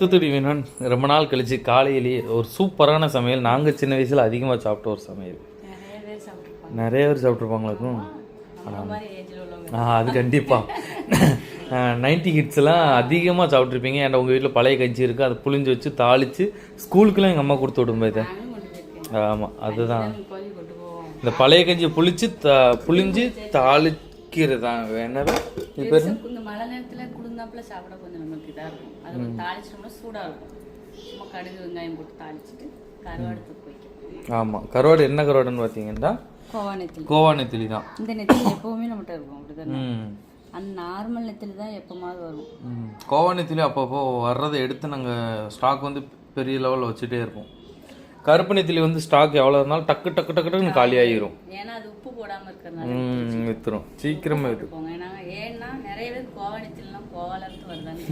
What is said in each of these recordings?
தூத்துக்குடி வேணும் ரொம்ப நாள் கழிச்சு காலையிலேயே ஒரு சூப்பரான சமையல். நாங்கள் சின்ன வயசில் அதிகமாக சாப்பிட்ட ஒரு சமையல். நிறைய பேர் சாப்பிட்ருப்பாங்களாக்கும் நம்ம மாதிரி ஏஜில் உள்ளவங்க. ஆ அது கண்டிப்பாக நைன்டி கிட்ஸ்லாம் அதிகமாக சாப்பிட்ருப்பீங்க ஏன்டா உங்கள் வீட்டில் பழைய கஞ்சி இருக்குது அதை புளிஞ்சு வச்சு தாளித்து ஸ்கூலுக்குலாம் எங்கள் அம்மா கொடுத்து விடும் இதை ஆமாம் அதுதான். இந்த பழைய கஞ்சி புளிச்சு த புளிஞ்சு தாளிக்கிறது தான் என்னது இது பேர் இந்த மழை நேரத்தில் குளிர்ந்தாப்புல சாப்பிட கொஞ்சம் நமக்கு இதாக இருக்கும். அது கொஞ்சம் தாளிச்சிட்டோம்னா சூடாக இருக்கும். சும்மா கடுகு வெங்காயம் போட்டு தாளிச்சிட்டு கருவாடு தூக்கு ஆமாம் கருவாடு என்ன கருவாடுன்னு பார்த்தீங்கன்னா கோவா நெத்திலி. கோவா நெத்திலி தான். இந்த நெத்திலி எப்பவுமே நம்மகிட்ட இருக்கும் அப்படிதானே? அந்த நார்மல் நெத்திலி தான் எப்போமாவது வரும். ம். கோவா நெத்திலி அப்பப்போ வர்றதை எடுத்து நாங்கள் ஸ்டாக் வந்து பெரிய லெவலில் வச்சுட்டே இருப்போம். கருப்பு நெத்திலி வந்து ஸ்டாக் எவ்வளோ இருந்தாலும் டக்கு டக்கு டக்கு டக்குன்னு காலி ஆகிரும் ஏன்னா அது உப்பு போடாமல் இருக்கிறதுனால வித்துரும். சீக்கிரமே வித்துரும். போங்க ஏன்னா நிறைய பேர் கோவா நெத்திலாம் வருதான்னு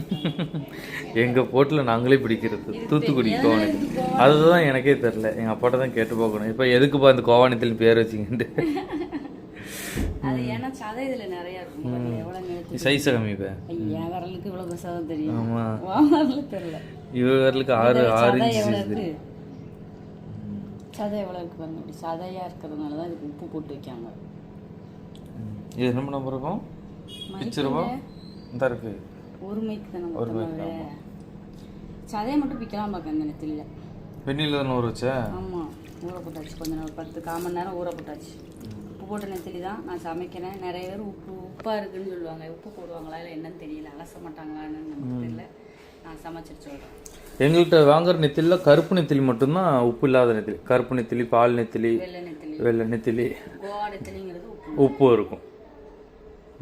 எங்கள் போட்டில் நாங்களே பிடிக்கிறது. தூத்துக்குடி கோவா அதுதான் எனக்கே தெரில எங்கள் அப்பாட்ட தான் கேட்டு பார்க்கணும். இப்போ எதுக்குப்பா இந்த கோவா நெத்திலி பேர் நிறுத்தி சைஸை கம்மிப்பேன் ஐயா விரலுக்கு பிரசாதம் தெரியும். ஆமாம் விரலுக்கு ஆறு ஆறு சதை இன்ச் எவ்வளவு size இருக்கு சதை எவ்வளவு இருக்கு பாருங்க இப்படி சதையா இருக்கிறதுனால தான் இதுக்கு உப்பு போட்டு வைக்காங்க. இது என்ன பண்ண போகிறோம் பிச்சிருவா இந்த இருக்கு. ஒரு மைக்கு தானே மொத்தமாவே சதையை மட்டும் பிக்கலாம் பார்க்க இந்த நெத்தில வெந்நில தானே ஊற வச்ச? ஆமா. ஊற போட்டாச்சு. கொஞ்ச நேரம் பத்து கால் மணி நேரம் ஊற போட்டாச்சு. உப்பு போட்ட நெத்திலி தான் நான் சமைக்கிறேன். நிறைய பேர் உப்பு உப்பா இருக்குன்னு சொல்லுவாங்க. உப்பு போடுவாங்களா இல்லை என்னன்னு தெரியல. அலச மாட்டாங்களான்னு நமக்கு தெரியல. நான் சமைச்சிட்டு சொல்றேன். எங்கள்கிட்ட வாங்குற நெத்திலியில் கருப்பு நெத்திலி மட்டும்தான் உப்பு இல்லாத நெத்திலி. கருப்பு நெத்திலி பால் நெத்திலி வெள்ளை நெத்திலி. உப்பு. இருக்கும்.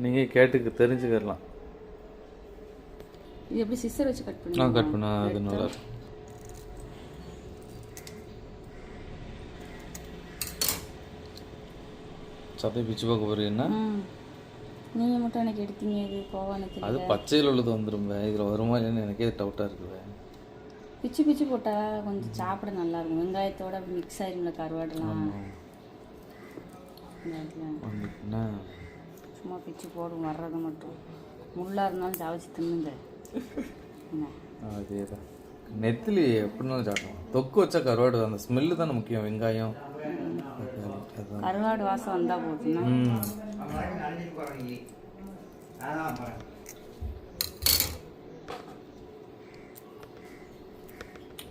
நீங்கள் கேட்டுக்கு தெரிஞ்சுக்கலாம் இது எப்படி சிஸ்டர் வச்சு கட் பண்ணி நான் கட் பண்ண அது நல்லா இருக்கும். சதை பிச்சு பார்க்க போறீங்கன்னா ம். நீங்கள் மட்டும் எனக்கு எடுத்தீங்க இது கோவா நெத்திலி அது பச்சையில் உள்ளது வந்துடும் இதில் வருமா இல்லைன்னு எனக்கே டவுட்டாக இருக்குது பிச்சு பிச்சு போட்டால் கொஞ்சம் சாப்பிட நல்லா இருக்கும் வெங்காயத்தோட அப்படி மிக்ஸ் ஆயிரும்ல கருவாடுலாம். சும்மா பிச்சு போடும் வர்றது மட்டும். முள்ளா இருந்தாலும் சாவச்சு தின்னுங்க. என்ன? அதே தான் நெத்திலி எப்படினாலும் சாப்பிடலாம் தொக்கு வச்சா கருவாடு அந்த ஸ்மெல்லு தானே முக்கியம் வெங்காயம். அதுதான். கருவாடு வாசம் வந்தா போதுன்னா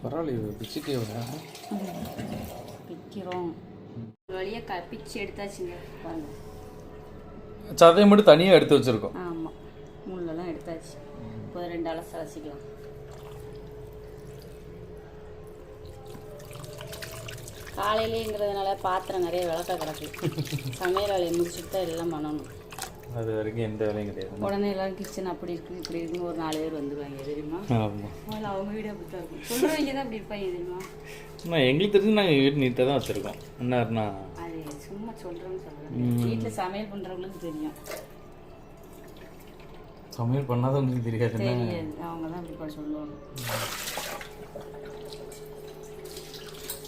பரவாயில்லையே பிச்சுக்கே பிக்கிறோம். ஒரு வழியாக க பிச்சு எடுத்தாச்சுங்க பாருங்க. சதையை மட்டும் தனியாக எடுத்து வச்சிருக்கோம். ஆமாம் முள்ளெல்லாம் எடுத்தாச்சு. இப்போ ரெண்டு அலசு அலசிக்கலாம். காலையிலேங்கிறதுனால பாத்திரம் நிறைய விளக்க கிடக்கு. சமையல் வேலையை முடிச்சுட்டு தான் எல்லாம் பண்ணணும். அது வரைக்கும் எந்த வேலையும் கிடையாது. உடனே எல்லாரும் கிச்சன் அப்படி இருக்கு இப்படி இருக்குன்னு ஒரு நாலு பேர் வந்துடுவாங்க தெரியுமா? முதல்ல அவங்க வீடு அப்படி தான் இருக்கும். சொல்கிறவங்க தான் அப்படி இருப்பாங்க தெரியுமா? நான் எங்களுக்கு தெரிஞ்சு நாங்கள் வீட்டு நீட்டாக தான் வச்சுருக்கோம். என்னன்னா அது சும்மா சொல்கிறேன்னு சொல்கிறேன் வீட்டில் சமையல் பண்ணுறவங்களுக்கு தெரியும். சமையல் பண்ணாதவங்களுக்கு தெரியாது தெரியாது. அவங்க தான் அப்படி பண்ண சொல்லுவாங்க.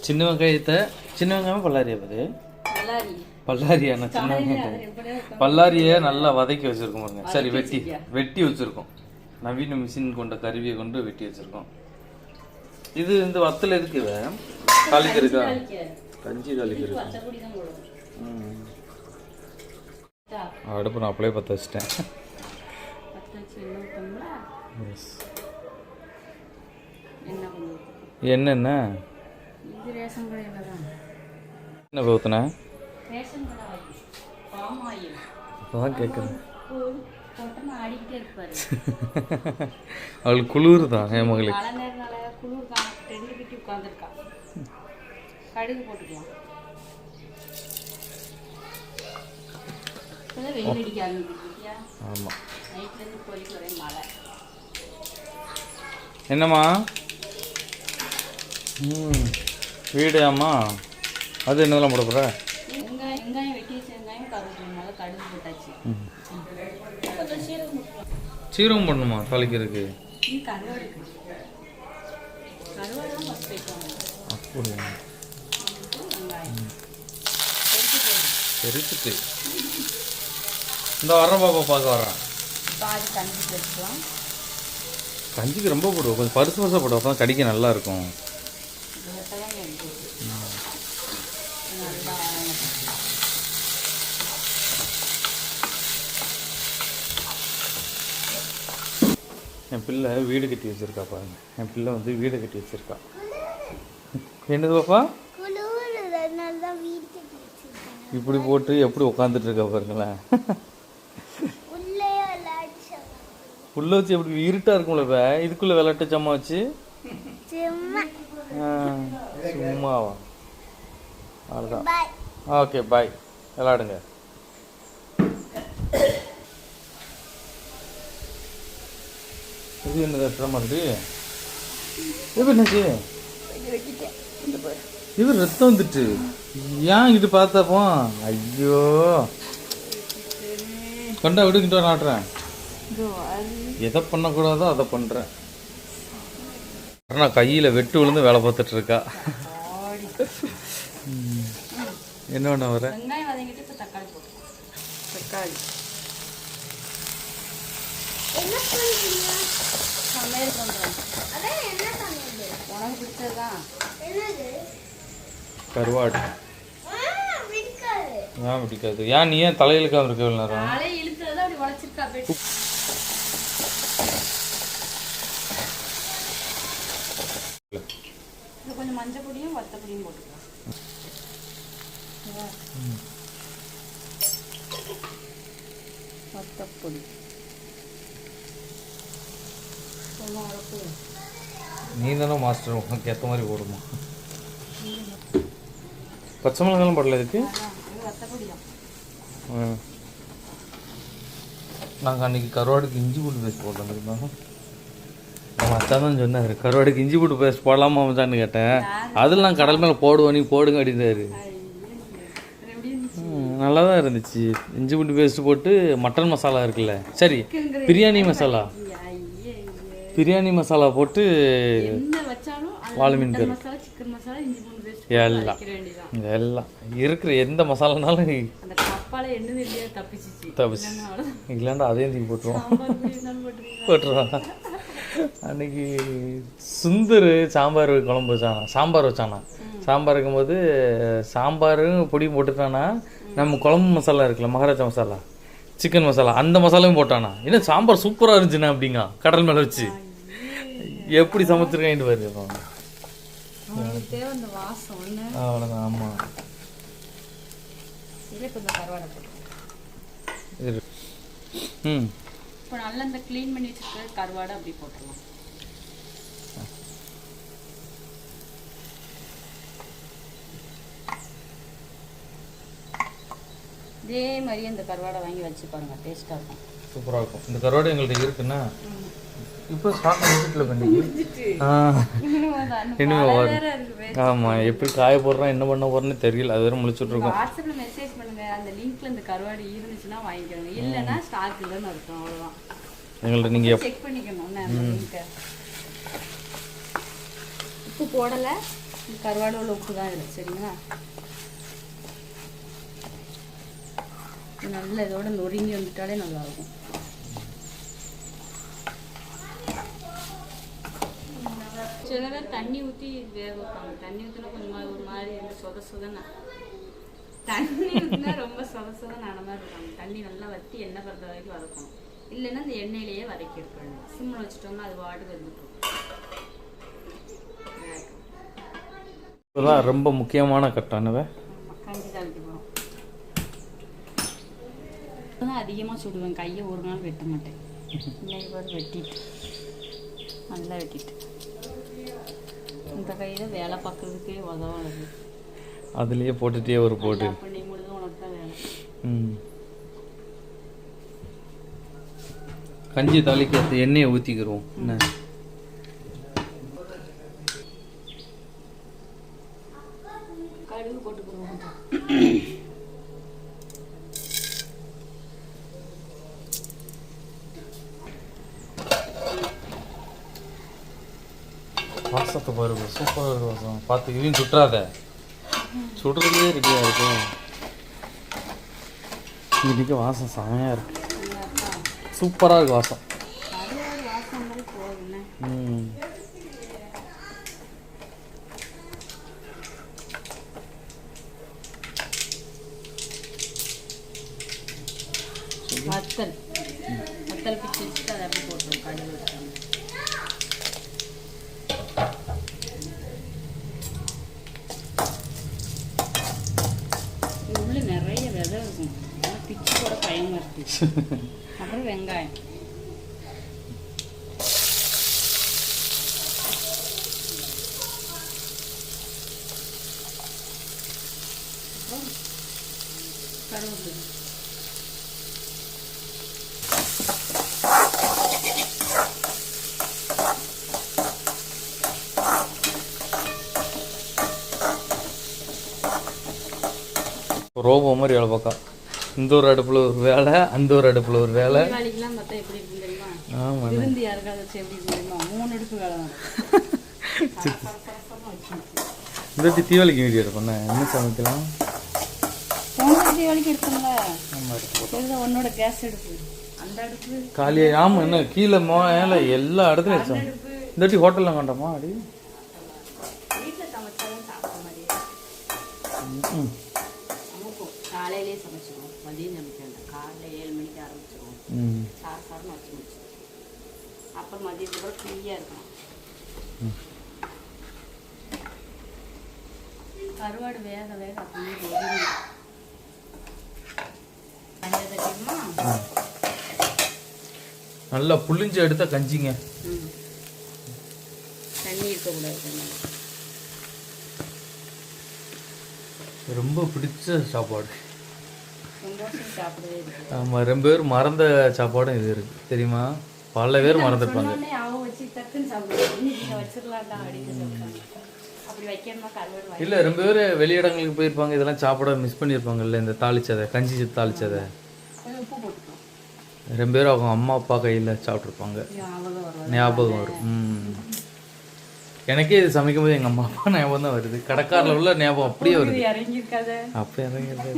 சின்ன வெங்காயத்தை சின்ன வெங்காயம் பல்லாரியா பாரு இருக்கு பல்லாரியா நான் சின்ன பல்லாரியை நல்லா வதக்கி வச்சிருக்கோம் பாருங்க. சரி வெட்டி வெட்டி வச்சிருக்கோம். நவீன மிஷின் கொண்ட கருவியை கொண்டு வெட்டி வச்சிருக்கோம். இது இந்த வத்தல் எதுக்கு இவ? தாளிக்கிறதுக்கா கஞ்சி தாளிக்கிறது ம். அடுப்பு நான் அப்படியே பற்ற வச்சிட்டேன். என்னென்ன என்ன ஊற்றுனேன் ரேஷன் கடை ஆயில் பாம் ஆயில். அதான் கேட்குறேன் போட்டோம்னா ஆடிக்கிட்டே இருப்பாரு. அவளுக்கு குளிர் தான் என் மகளுக்கு? மழை நேரனால குளிர் தான் ரெண்டு கிட்டி உட்காந்துருக்கா கடுகு போட்டுக்கலாம் இப்போதான் வெயில் அடிக்க ஆரம்பிச்சிருக்கியா? ஆமாம் நைட்லேருந்து கோழிக்கு ஒரே மழை. என்னம்மா? ம். வீடாம்மா? அது என்னதெல்லாம் போட போகிற வெங்காயம் வெங்காயம் வெட்டி வச்ச வெங்காயம் கருவேப்பிலை மேலே கடுகு போட்டாச்சு. கொஞ்சம் சீரகம் சீரகம் பண்ணணுமா தாளிக்கிறதுக்கு. கருவாடு தான் அப்படியா? தெரிச்சுட்டு இந்த வர பாப்பா பார்க்க வரேன் பாதி வச்சுக்கலாம் கஞ்சிக்கு ரொம்ப போடுவோம் கொஞ்சம் பருசு பருசாக போடுவோம் அப்போ கடிக்க நல்லா இருக்கும் இதுலதான் எனக்கு நல்லா ஆகணும். என் பிள்ளை வீடு கட்டி வச்சிருக்கா பாருங்க. என் பிள்ளை வந்து வீடு கட்டி வச்சிருக்கா. என்னது பாப்பா? இப்படி போட்டு எப்படி உட்காந்துட்டு இருக்கா பாருங்களேன். உள்ளே வச்சு எப்படி இருட்டா இருக்கும்ல இப்ப? இதுக்குள்ள விளையாட்டு ஜம்மா வச்சு? சும்மாவா? அவ்வளோதான் ஓகே பாய் விளாடுங்க இது என்னது எத்தனை மாதிரி. இது என்னது? இது ரத்தம் வந்துட்டு. ஏன் இது பார்த்தப்போ? ஐயோ. கொண்டா விடுக்கிட்டு வர நாட்டுறேன் எதை பண்ணக்கூடாதோ அதை பண்ணுறேன் நான் கையில் வெட்டு விழுந்து வேலை பார்த்துட்டு இருக்கா. என்ன பண்ண வர? வெங்காயம் வதங்கிட்டு இப்போ தக்காளி போட்டுக்கலாம் தக்காளி. என்ன பண்ணுறீங்க சமையல் பண்ணுறேன் அதான் என்ன பண்ணுது உனக்கு பிடிச்சது தான் என்னது கருவாடு ஏன் பிடிக்காது. ஏன் நீ ஏன் தலையில் இருக்காம இருக்க இவ்வளவு நேரம்? கொஞ்சம் மஞ்சள் பொடியும் வத்த பொடியும் போட்டுக்கலாம் வத்தப்பொடி கொஞ்சம் அளப்பு நீ தானே மாஸ்டர் உனக்கு ஏற்ற மாதிரி போடுமா? பச்சை மிளகாலாம் போடல இதுக்கு? நாங்கள் அன்றைக்கி கருவாடுக்கு இஞ்சி பூண்டு பேஸ்ட் போட்டோம் தெரியுமா? நம்ம அச்சா தான் சொன்னார் கருவாடுக்கு இஞ்சி பூண்டு பேஸ்ட் போடலாமா மச்சான்னு கேட்டேன். அதில் நான் கடல் மேலே போடுவோம் நீ போடுங்க அப்படின்னாரு. நல்லா தான் இருந்துச்சு. இஞ்சி பூண்டு பேஸ்ட் போட்டு மட்டன் மசாலா இருக்குல்ல சரி பிரியாணி மசாலா. சிக்கன் மசாலா இஞ்சி பூண்டு பேஸ்ட் எல்லாம். எல்லாம். இருக்கிற எந்த மசாலானாலும் தப்பிச்சு. இல்லைன்னா அதையும் தூக்கி போட்டுருவோம். போட்டுருவான் அன்னைக்கு சுந்தர் சாம்பார் குழம்பு வச்சானா? சாம்பார் வச்சானா? சாம்பார் இருக்கும்போது சாம்பாரும் பொடியும் போட்டுட்டானா? நம்ம குழம்பு மசாலா இருக்குல்ல மகாராஜா மசாலா? சிக்கன் மசாலா அந்த மசாலாவும் போட்டானா? என்ன சாம்பார் சூப்பராக இருந்துச்சுண்ணா அப்படிங்க கடல் மேலே வச்சு. எப்படி சமைச்சிருக்கேன் பாரு அவ்வளோதான் ஆமாம் ம். இப்போ நல்லா இந்த க்ளீன் பண்ணி வச்சிருக்க கருவாடை அப்படி போட்டுடலாம் இதே மாதிரி அந்த கருவாடை வாங்கி வச்சு பாருங்க டேஸ்ட்டாக இருக்கும். சூப்பராக இருக்கும். இந்த கருவாடு எங்கள்கிட்ட இருக்குன்னா இப்போ ஸ்டாக் வீட்டில் பண்ணி. ஆ. இனிமே வரும் ஆமாம் எப்படி காய போடுறான் என்ன பண்ண போறேன்னு தெரியல. அது வேற முழிச்சுட்டு இருக்கோம். வாட்ஸ்அப்ல மெசேஜ் பண்ணுங்க. அந்த லிங்க்ல இந்த கருவாடு இருந்துச்சுன்னா வாங்கிக்கோங்க. இல்லைன்னா ஸ்டாக் இல்லைன்னு அர்த்தம் அவ்வளோதான் எங்கள்கிட்ட நீங்கள் செக் பண்ணிக்கணும் உப்பு போடலை. இந்த கருவாடு உள்ள உப்பு தான் இருக்கு சரிங்களா இது நல்ல இதோட நொறுங்கி வந்துட்டாலே நல்லா இருக்கும் சில பேர் தண்ணி ஊற்றி வேக வைப்பாங்க. தண்ணி ஊற்றினா கொஞ்சம் ஒரு மாதிரி இந்த சொத சொதன்னு தண்ணி ஊற்றினா ரொம்ப சொத சொதன்னு ஆன மாதிரி இருக்காங்க தண்ணி நல்லா வற்றி எண்ணெய் படுற வரைக்கும் வதக்கணும். இல்லைன்னா இந்த எண்ணெயிலேயே வதக்கி எடுக்கணும். சிம்மில் வச்சுட்டோம்னா அது வாட்டுக்கு வந்துட்டு இதெல்லாம் ரொம்ப முக்கியமான கட்டானவ கஞ்சி தாளிக்க போகிறோம் தான் அதிகமாக சுடுவேன். கையை ஒரு நாள் வெட்ட மாட்டேன். இன்னைக்கு பாரு வெட்டிட்டு. நல்லா வெட்டிட்டு. இந்த கையில் வேலை பார்க்குறதுக்கே உதவாது. அதுலேயே போட்டுட்டே ஒரு போட்டு. பண்ணி முடிஞ்சு உனக்கு தான் வேலை. ம். கஞ்சி தாளிக்க எண்ணெயை ஊற்றிக்கிறோம் என்ன கடுகு போட்டுக்கிடுவோம் வாசத்தை பாருங்க சூப்பராக இருக்கு இதையும் சுட்டுறாத சுடுறதுலேயே ரெடியாக இருக்கும். இன்னைக்கு வாசம் செமையாக இருக்கு. சூப்பராக இருக்கு வாசம். ம். வத்தல் பிச்சு வச்சுட்டு அதை அப்படி போட்டுரும் கடுகு வச்சாங்க இது உள்ள நிறைய விதை இருக்கும் ஆனால் பிச்சு கூட பயமா இருக்கு அப்புறம் வெங்காயம் அப்புறம் கருவேப்பிலை ரோபோ மாதிரி வேலை பார்க்கா இந்த ஒரு அடுப்பில் ஒரு வேலை அந்த ஒரு அடுப்பில் ஒரு வேலை. ஆமாம் வச்சு. இந்த வாட்டி தீபாவளிக்கு வீடியோ எடுப்பேன் என்ன சமைக்கலாம்? காலியாக ஆமாம் என்ன கீழே மேலே எல்லா இடத்துலையும் வச்சோம் இந்த வாட்டி ஹோட்டலில் கண்டோமா அடி? ம் காலையிலேயே சமைச்சிடுவோம் மதியம் சமைக்க வேண்டாம் காலைல ஏழு மணிக்கு ஆரம்பிச்சிடுவோம் ம். சார் சார்னு வச்சு முடிச்சிடுவோம் அப்புறம் மதியத்துக்கு கூட ஃப்ரீயாக இருக்கணும். கருவாடு வேக வேக அப்படியே நல்லா புளிஞ்சு எடுத்தா கஞ்சிங்க. ம். தண்ணி இருக்கக்கூடாது தண்ணி. ரொம்ப பிடிச்ச சாப்பாடு. ஆமாம் ரொம்ப பேர் மறந்த சாப்பாடும் இது இருக்கு. தெரியுமா? பல பேர் மறந்துருப்பாங்க. இல்லை ரொம்ப பேர் வெளியிடங்களுக்கு போயிருப்பாங்க. இதெல்லாம் சாப்பிட மிஸ் பண்ணியிருப்பாங்கல்ல இந்த தாளிச்சதை கஞ்சி தாளிச்சதை. கொஞ்சம் உப்பு போட்டுக்கலாம் ரொம்ப பேர் அவங்க அம்மா அப்பா கையில் சாப்பிட்ருப்பாங்க ஞாபகம் வரும். ம். எனக்கே இது சமைக்கும் போது எங்கள் அம்மா அப்பா ஞாபகம் தான் வருது. கடைக்காரில் உள்ள ஞாபகம் அப்படியே வருது. இறங்கியிருக்காத. அப்போ இறங்கிடுது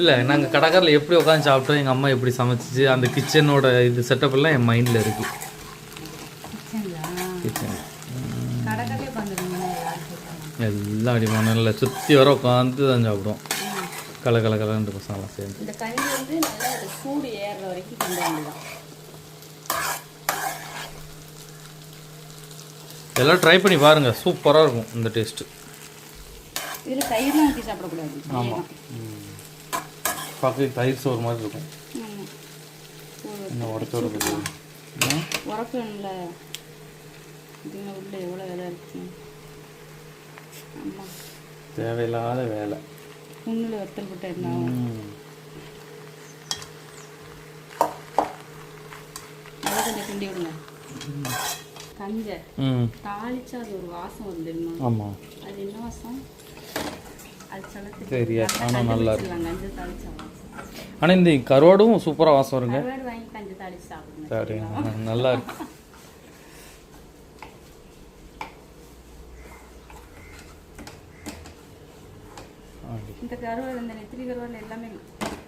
இல்லை நாங்கள் கடைக்காரில் எப்படி உட்காந்து சாப்பிட்டோம் எங்கள் அம்மா எப்படி சமைச்சிச்சு அந்த கிச்சனோட இது செட்டப் எல்லாம் என் மைண்டில் இருக்கு. கிச்சன் எல்லாம் அப்படி மணலில் சுற்றி வர உட்காந்து தான் சாப்பிடுவோம். கல கல கலன்னு பசங்களாம் சேர்ந்து இந்த கஞ்சி வந்து நல்லா அது சூடு ஏறுற வரைக்கும் கொண்டு வேண்டியதான் எல்லாம் ட்ரை பண்ணி பாருங்கள் சூப்பராக இருக்கும் இந்த டேஸ்ட்டு இதில் தயிர்லாம் ஊற்றி சாப்பிடக்கூடாது. ஆமாம் பார்க்க தயிர் சோறு மாதிரி இருக்கும். என்ன உடச்சோட உரப்பு வேணும்ல. இதுங்க உள்ள எவ்வளோ விலை இருக்கு? ஆமாம் தேவையில்லாத வேலை. புண்ணில் வத்தல் போட்டு என்ன. அதை கொஞ்சம் கிண்டி விடுங்க. கஞ்சை. தாளிச்சா அது ஒரு வாசம் தெரியுமா? ஆமாம் அது என்ன வாசம்? அது சொல்ல ஆனால் நல்லா இருக்கும். கஞ்சை தாளிச்சா ஆனால் இந்த கருவாடும் சூப்பராக வாசம் வருங்க. சரி நல்லா இருக்கு. இந்த கருவாடு இந்த நெத்திலி கருவாடு எல்லாமே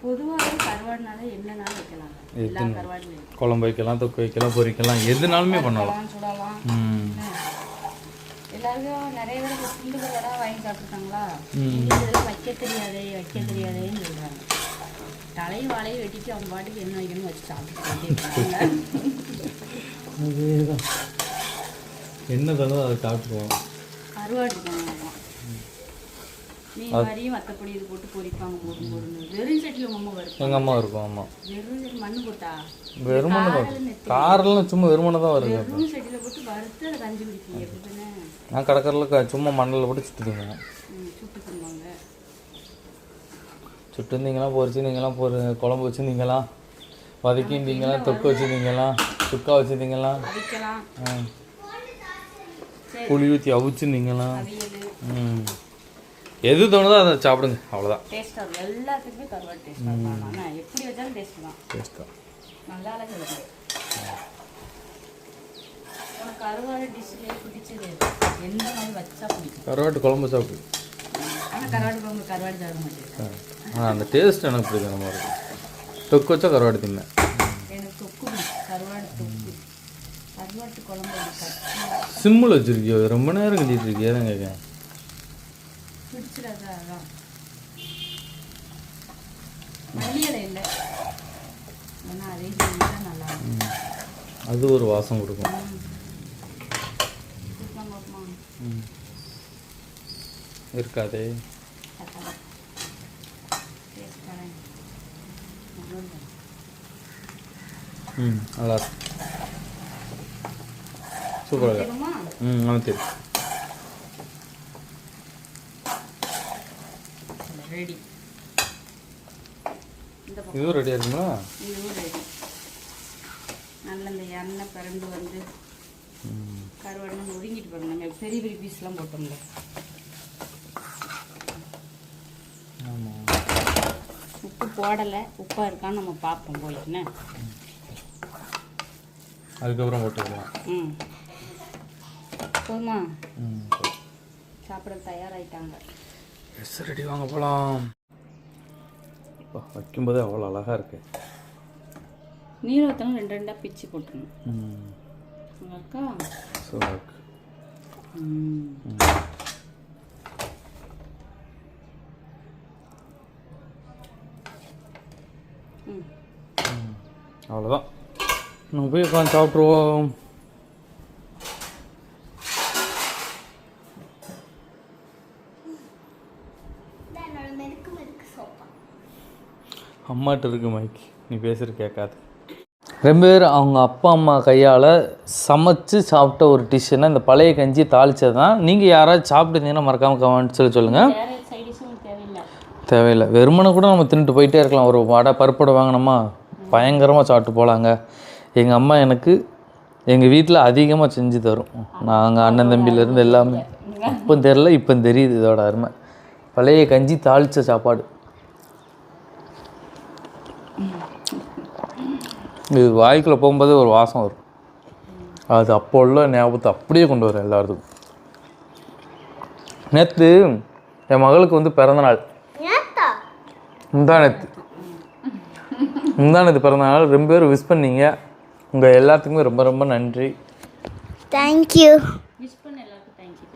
பொதுவாகவே கருவாடுனால என்னனாலும் வைக்கலாம். எல்லா கருவாடுலையும் குழம்பு வைக்கலாம் தொக்கு வைக்கலாம் பொரிக்கலாம் எதுனாலுமே பண்ணலாம். சுடலாம் எல்லாருக்கும் நிறைய பேர் துண்டு கருவாடாக வாங்கி சாப்பிட்ருக்காங்களா. இதெல்லாம் வைக்க தெரியாதே வைக்க தெரியாதேன்னு சொல்கிறாங்க தலையும் வாழையும் வெட்டிட்டு அவங்க பாட்டுக்கு என்ன வைக்கணும் வச்சு சாப்பிட்டு என்ன தந்தோ அதை சாப்பிட்டுருவோம்? கருவாடு இருக்காங்க மீன் மாதிரியும் மற்றபடி இது போட்டு பொரிப்பாங்க போட்டு போடுங்க வெறும் சட்டியில் உங்க அம்மா வரும் எங்கள் அம்மா இருக்கும் ஆமாம் வெறும் போட்டா. காரெல்லாம் சும்மா தான் வெறும் சட்டியில் போட்டு வறுத்து அதை கஞ்சி குடிப்பீங்க எப்படி தானே? நான் கடற்கரில் சும்மா மண்ணில் போட்டு சுட்டுக்குங்க ம், சுட்டு தருவாங்க சுட்டுருந்தீங்களா பொரிச்சிருந்தீங்களா பொரி குழம்பு வச்சுருந்தீங்களா வதக்கியிருந்தீங்களா தொக்கு வச்சுருந்தீங்களா சுக்கா வச்சுருந்தீங்களா? அவிக்கலாம் புளி ஊற்றி அவிச்சிருந்தீங்களா? அவியல் ம். எது தோணுதோ அதை சாப்பிடுங்க அவ்வளோதான் வச்சா கருவாட்டு குழம்பு சாப்பிடு. அந்த டேஸ்ட் எனக்கு பிடிக்கும் நம்ம இருக்கும் தொக்கு வச்சா கருவாடு தின்னேன். சிம்மில் வச்சிருக்கியோ? ரொம்ப நேரம் கட்டிட்டு இருக்கியா தான் கேட்கேன் அதே ஒரு வாசம் கொடுக்கும். பார்ப்போமா? இருக்காதே. நல்லா. ம் நல்லா இருக்கு. சூப்பராக? ம் நமக்கு தெரியும் ரெடி. இதுவும் ரெடியாக இருக்குங்களா இதுவும் ரெடி. நல்ல இந்த எண்ணெய் பிறண்டு வந்து கருவாடு ஒதுங்கிட்டு பாருங்க பெரிய பெரிய பீஸ்லாம் போட்டோம்ல. உப்பு போடலை. உப்பாக இருக்கான்னு நம்ம பார்ப்போம். போய் என்ன? அதுக்கப்புறம் போட்டுக்கலாம். ம். போதுமா? சாப்பிட தயாராயிட்டாங்க. S ready. வாங்க போகலாம் வைக்கும்போதே அவ்வளோ அழகாக இருக்கு. நீர் ஊற்றணும் ரெண்டு ரெண்டாக பிச்சு போட்டுருணும் இருக்கா இருக்கு ம். அவ்வளோதான் நம்ம போய் உட்காந்து சாப்பிட்ருவோம் அம்மாட்ட இருக்கு மைக் நீ பேசுகிற கேட்காது. ரொம்ப பேர் அவங்க அப்பா அம்மா கையால் சமைச்சு சாப்பிட்ட ஒரு டிஷ்ஷுன்னா இந்த பழைய கஞ்சி தாளிச்சது தான் நீங்கள் யாராவது சாப்பிட்டுருந்தீங்கன்னா மறக்காமல் கமெண்ட் சொல்லி சொல்லுங்கள் தேவையில்லை. வெறுமனை கூட நம்ம தின்னுட்டு போயிட்டே இருக்கலாம். ஒரு வடை பருப்படை வாங்கினோமா? பயங்கரமாக சாப்பிட்டு போகலாங்க எங்கள் அம்மா எனக்கு எங்கள் வீட்டில் அதிகமாக செஞ்சு தரும். நாங்கள் அண்ணன் தம்பியிலேருந்து எல்லாமே. அப்போ தெரில இப்போ தெரியுது இதோட அருமை. பழைய கஞ்சி தாளித்த சாப்பாடு. இது வாய்க்குள்ளே போகும்போதே ஒரு வாசம் வரும். அது அப்போ உள்ள ஞாபகத்தை அப்படியே கொண்டு வரும் எல்லாத்துக்கும். நேற்று என் மகளுக்கு வந்து பிறந்தநாள் முந்தானத்து முந்தானத்து பிறந்தநாள் ரொம்ப பேர் விஷ் பண்ணீங்க. உங்கள் எல்லாத்துக்குமே ரொம்ப ரொம்ப நன்றி. தேங்க்யூ விஷ் பண்ண எல்லாருக்கும் தேங்க்யூ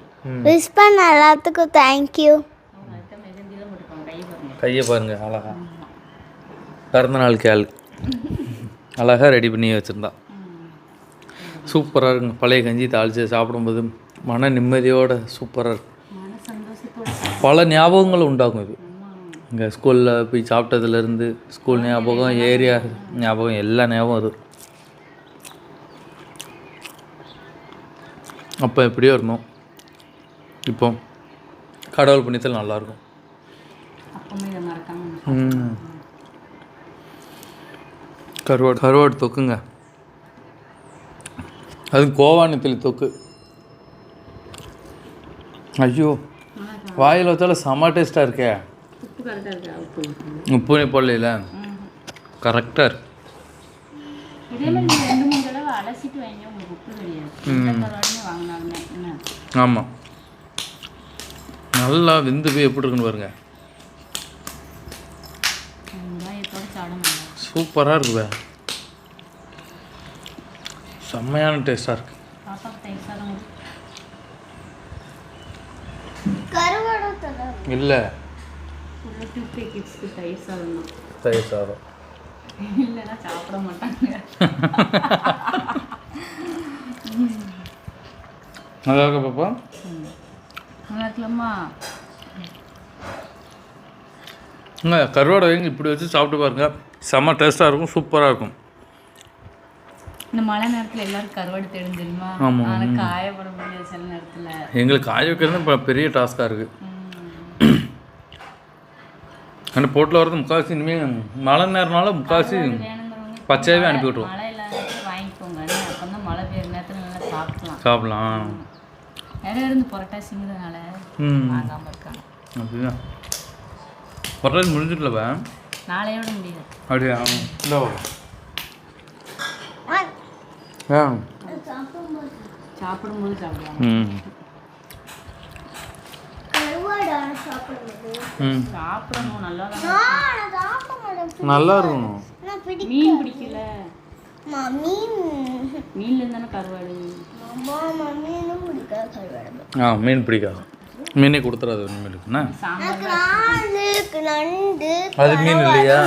விஷ் பண்ண எல்லாத்துக்கும் தேங்க்யூ அவங்க அடுத்த மெகந்தி தான் போட்டுப்பாங்க கை பாருங்க. கையை பாருங்க அழகா. பிறந்தநாள் கேள். அழகா ரெடி பண்ணி வச்சுருந்தா. சூப்பராக இருக்குங்க. பழைய கஞ்சி தாளித்து சாப்பிடும்போது மன நிம்மதியோட சூப்பராக இருக்கு. மன சந்தோஷத்தோட பல ஞாபகங்கள் உண்டாகும் இது. இங்கே ஸ்கூலில் போய் சாப்பிட்டதுலேருந்து ஸ்கூல் ஞாபகம் ஏரியா ஞாபகம் எல்லா ஞாபகம் வரும் அப்போ எப்படியோ இருந்தோம். இப்போ கடவுள் புண்ணியத்தில் நல்லாயிருக்கும். கருவாடு கருவாடு தொக்குங்க. அது கோவானத்தில் தொக்கு. ஐயோ வாயில் வச்சாலும் செம்ம டேஸ்ட்டாக இருக்கே. உப்பு கரெக்டாக இருக்கா உப்பு உப்பு போடல கரெக்டாக இருக்கு. இதே மாதிரி ரெண்டு மூணு தடவை அலசிட்டு வைங்க உங்களுக்கு உப்பு கருவாடுமே வாங்கினாலுமே என்ன? ஆமாம் நல்லா வெந்து போய் எப்படி இருக்குன்னு பாருங்க. சூப்பராக இருக்குதா செம்மையான டேஸ்ட்டாக இருக்கு. இல்லை. கிட்ஸ்க்கு தயிர் சாதம். தான் தயிர் சாதம் இல்லைன்னா சாப்பிட மாட்டாங்க. நல்லா இருக்கா பாப்பா? நல்லா இருக்கலாமா? கருவாடை வாங்கி இப்படி வச்சு சாப்பிட்டு பாருங்க. செம்ம டேஸ்ட்டாக இருக்கும் சூப்பராக இருக்கும். இந்த மழை நேரத்துல எல்லாரும் கருவாடு தேடும் தெரியுமா? ஆமா. ஆனா காயப்பட முடியாது சில நேரத்துல. எங்களுக்கு காய வைக்கிறது இப்போ பெரிய டாஸ்க்காக இருக்குது ஆனால் போட்டில் வரது முக்கால்வாசி இனிமேல் மழை நேரம்னால முக்கால்வாசி பச்சையாகவே அனுப்பி நேரத்துல வாங்கிக்கோங்க. அப்போ தான் மழை பெய்யுற நேரத்துல நல்லா சாப்பிடலாம். சாப்பிடலாம். நிறைய இருந்து புரட்டாசிங்கிறதுனால ம். இருக்காங்க. நாளையோட அப்படியா? இல்லை ஆ சாப்பிடும்போது சாப்பிடுவாங்க ம் கருவாடு சாப்பிடுறது ம் சாப்பிடணும் நல்லா தான் நான் சாப்பிட மாட்டேன். நல்லா இருக்கும் நான் பிடி மீன் பிடிக்கல. மீன். பிடிக்காது மீன் பிடிக்காது. மீனே கொடுத்துறாது மீனுக்குண்ணா அது மீன் இல்லையா?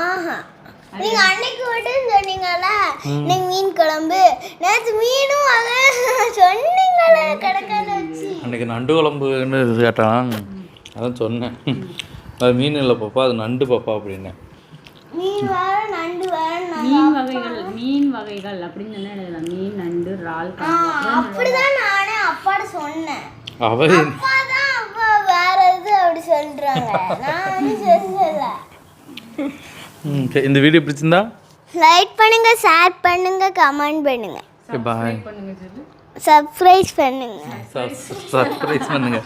ஆஹா. நீங்க அன்னைக்கு மட்டும் சொன்னீங்கல்ல இன்னைக்கு மீன் குழம்பு. நேற்று மீனும் அது சொன்னீங்களே கிடக்காத வச்சு. அன்னைக்கு நண்டு குழம்புன்னு கேட்டான். அதான் சொன்னேன். அது மீன் இல்லை பாப்பா அது நண்டு பாப்பா அப்படின்னேன். மீன் வேற நண்டு வேற மீன் வகைகள் மீன் வகைகள் அப்படின்னு சொன்னா எழுதலாம் மீன் நண்டு இறால் அப்படிதான் நானே அப்பாட்ட சொன்னேன். அவ அப்பா தான் அப்பா வேற இது அப்படி சொல்றாங்க. நான் வந்து சொல்லல. இந்த வீடியோ பிடிச்சிருந்தா? லைக் பண்ணுங்க ஷேர் பண்ணுங்க கமெண்ட் பண்ணுங்க. பாய் சப்ஸ்கிரைப் பண்ணுங்க சர்ப்ரைஸ் பண்ணுங்க.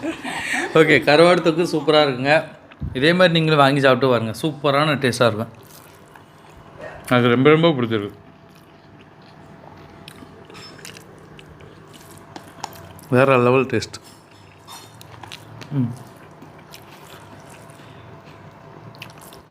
ஓகே கருவாடு தொக்கு சூப்பராக இருக்குங்க. இதே மாதிரி நீங்களும் வாங்கி சாப்பிட்டு பாருங்க. சூப்பரான டேஸ்ட்டாக இருக்கும். எனக்கு ரொம்ப ரொம்ப பிடிச்சிருக்கு. வேற லெவல் டேஸ்ட் ம்.